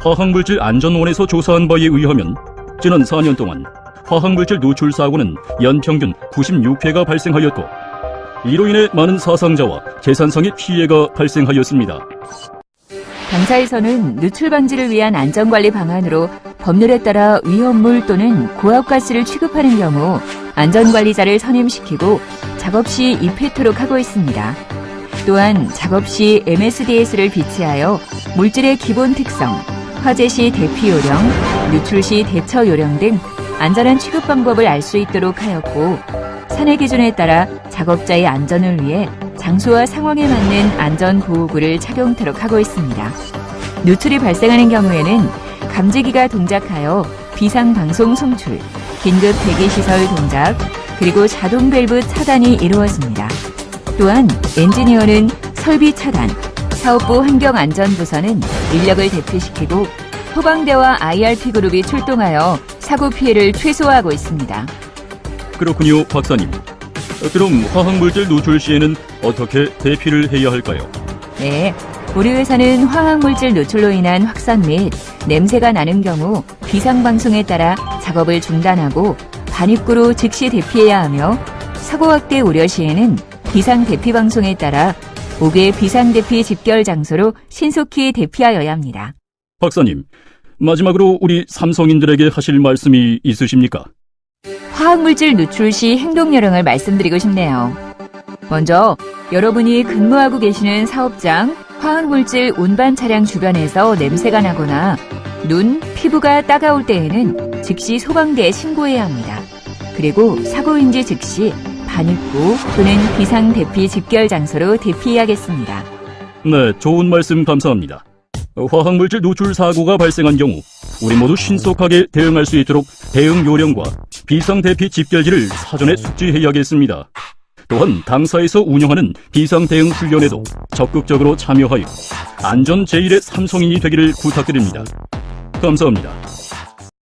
화학물질 안전원에서 조사한 바에 의하면 지난 4년 동안 화학물질 노출 사고는 연평균 96회가 발생하였고 이로 인해 많은 사상자와 재산상의 피해가 발생하였습니다. 당사에서는 누출 방지를 위한 안전관리 방안으로 법률에 따라 위험물 또는 고압가스를 취급하는 경우 안전관리자를 선임시키고 작업 시 입회토록 하고 있습니다. 또한 작업 시 MSDS를 비치하여 물질의 기본 특성, 화재 시 대피 요령, 누출 시 대처 요령 등 안전한 취급 방법을 알 수 있도록 하였고 산해 기준에 따라 작업자의 안전을 위해 장소와 상황에 맞는 안전 보호구를 착용토록 하고 있습니다. 누출이 발생하는 경우에는 감지기가 동작하여 비상 방송 송출, 긴급 대기 시설 동작, 그리고 자동 밸브 차단이 이루어집니다. 또한 엔지니어는 설비 차단, 사업부 환경안전부서는 인력을 대피시키고 소방대와 IRP 그룹이 출동하여 사고 피해를 최소화하고 있습니다. 그렇군요, 박사님. 그럼 화학물질 노출 시에는 어떻게 대피를 해야 할까요? 네. 우리 회사는 화학물질 노출로 인한 확산 및 냄새가 나는 경우 비상방송에 따라 작업을 중단하고 반입구로 즉시 대피해야 하며 사고 확대 우려 시에는 비상 대피 방송에 따라 5개 비상대피 집결 장소로 신속히 대피하여야 합니다. 박사님, 마지막으로 우리 삼성인들에게 하실 말씀이 있으십니까? 화학물질 누출 시 행동 요령을 말씀드리고 싶네요. 먼저 여러분이 근무하고 계시는 사업장, 화학물질 운반 차량 주변에서 냄새가 나거나 눈, 피부가 따가울 때에는 즉시 소방대에 신고해야 합니다. 그리고 사고인지 즉시 반입구 또는 비상 대피 집결 장소로 대피해야겠습니다. 네, 좋은 말씀 감사합니다. 화학물질 노출 사고가 발생한 경우 우리 모두 신속하게 대응할 수 있도록 대응 요령과 비상 대피 집결지를 사전에 숙지해야겠습니다. 또한 당사에서 운영하는 비상 대응 훈련에도 적극적으로 참여하여 안전 제일의 삼성인이 되기를 부탁드립니다. 감사합니다.